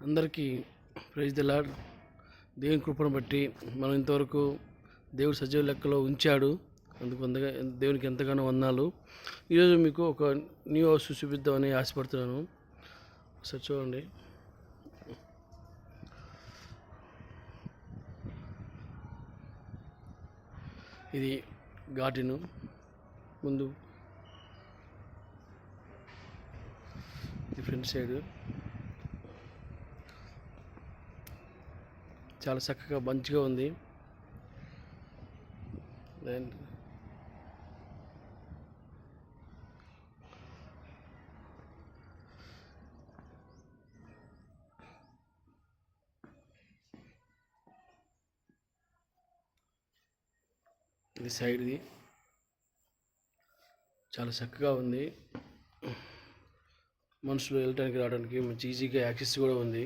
అందరికీ praise the lord దేవుని కృపను బట్టి మనం ఇంతవరకు దేవుడు సజీవ లెక్కలో ఉంచాడు. అందుకు అందుగా దేవునికి ఎంతగానో వందాలు ఈరోజు మీకు ఒక న్యూ హౌస్ చూపిద్దామని ఆశపడుతున్నాను. ఒకసారి చూడండి. ఇది గార్డెను. ముందు ఇది ఫ్రంట్ సైడ్. చాలా చక్కగా మంచిగా ఉంది. దెన్ ఇది సైడ్ది చాలా చక్కగా ఉంది. మనుషులు వెళ్ళటానికి రావడానికి మంచి ఈజీగా యాక్సెస్ కూడా ఉంది.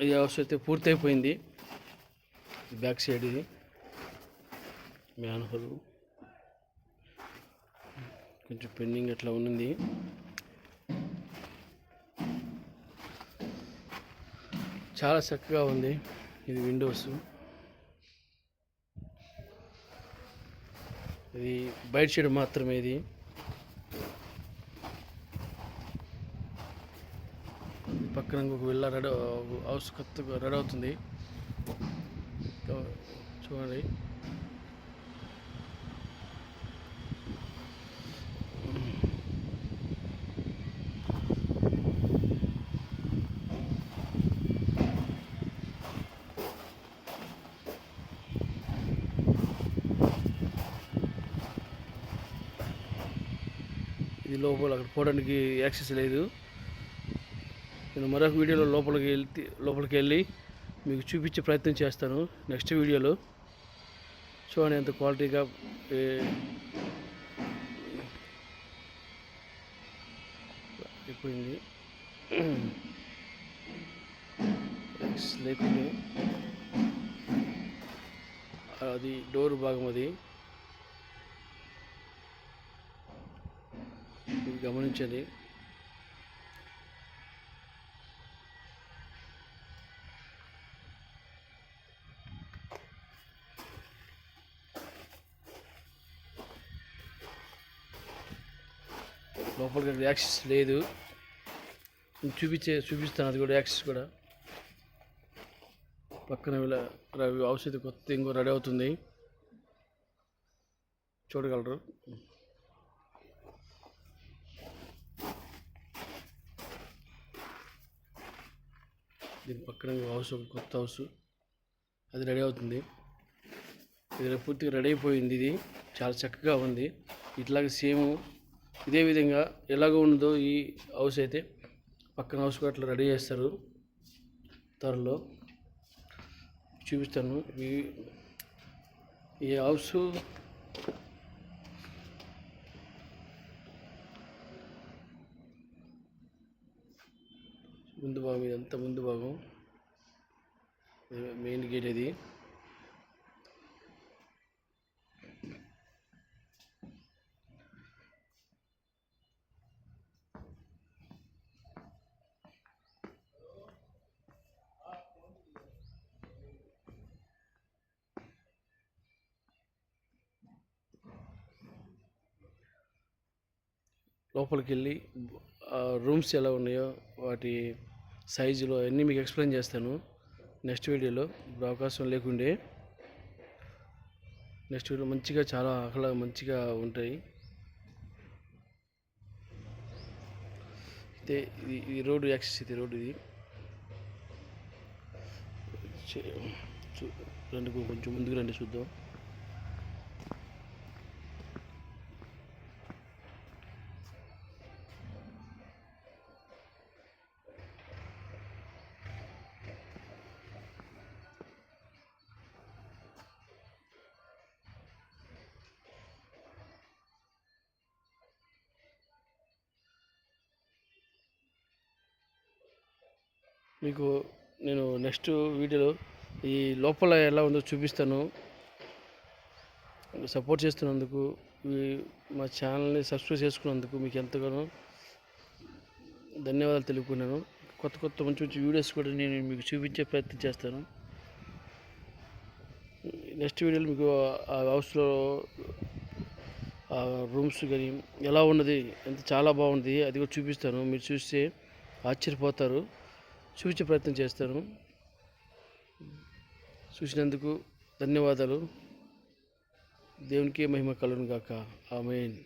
ఈ హౌస్ అయితే పూర్తయిపోయింది బ్యాక్ సైడ్ ఇది. మ్యాన్ హోల్ కొంచెం పెండింగ్ అట్లా ఉన్నది. చాలా చక్కగా ఉంది ఇది విండోస్. ఇది బయట సైడ్ మాత్రమే ఇది. పక్కన ఒక విల్ల రెడీ హౌస్ కొత్తగా రెడీ అవుతుంది. చూడండి. ఇది లోపల అక్కడ పోవడానికి యాక్సెస్ లేదు. నేను మరొక వీడియోలో లోపలికి వెళ్తే లోపలికి వెళ్ళి మీకు చూపించే ప్రయత్నం చేస్తాను. నెక్స్ట్ వీడియోలో చూడండి ఎంత క్వాలిటీగా అయిపోయింది. అది డోర్ భాగం అది. గమనించండి. లోపలికి యాక్సెస్ లేదు. చూపించే చూపిస్తాను అది కూడా యాక్సెస్ కూడా. పక్కన ఇలా హౌస్ అయితే కొత్త ఇంకో రెడీ అవుతుంది. చూడగలరు. దీని పక్కన హౌస్ ఒక కొత్త హౌస్ అది రెడీ అవుతుంది. ఇది పూర్తిగా రెడీ అయిపోయింది ఇది. చాలా చక్కగా ఉంది. ఇట్లాగే సేమ్ ఇదే విధంగా ఎలాగ ఉందో ఈ హౌస్ అయితే పక్కన హౌస్ కూడా అట్లా రెడీ చేస్తారు. త్వరలో చూపిస్తాను. ఈ ఈ హౌస్ ముందు భాగం ఇదంతా ముందు భాగం. మెయిన్ గేట్ ఇది. లోపలికి వెళ్ళి రూమ్స్ ఎలా ఉన్నాయో వాటి సైజులో అన్నీ మీకు ఎక్స్ప్లెయిన్ చేస్తాను నెక్స్ట్ వీడియోలో. ఇప్పుడు అవకాశం లేకుండే నెక్స్ట్ వీడియో మంచిగా చాలా ఆహ్లా మంచిగా ఉంటాయి. అయితే ఇది ఇది రోడ్డు యాక్సెస్ ఇది రోడ్డు ఇది. చూ- రండి కొంచెం ముందుకు రండి చూద్దాం. మీకు నేను నెక్స్ట్ వీడియోలో ఈ లోపల ఎలా ఉందో చూపిస్తాను. సపోర్ట్ చేస్తున్నందుకు మా ఛానల్ని సబ్స్క్రైబ్ చేసుకున్నందుకు మీకు ఎంతగానో ధన్యవాదాలు తెలుపుకున్నాను. కొత్త కొత్త మంచి మంచి వీడియోస్ కూడా నేను మీకు చూపించే ప్రయత్నం చేస్తాను. నెక్స్ట్ వీడియోలో మీకు ఆ హౌస్లో ఆ రూమ్స్ కానీ ఎలా ఉన్నది ఎంత చాలా బాగుంది అది కూడా చూపిస్తాను. మీరు చూస్తే ఆశ్చర్యపోతారు. చూపించే ప్రయత్నం చేస్తాను. చూసినందుకు ధన్యవాదాలు. దేవునికి మహిమ కలుగును గాక. ఆమెన్.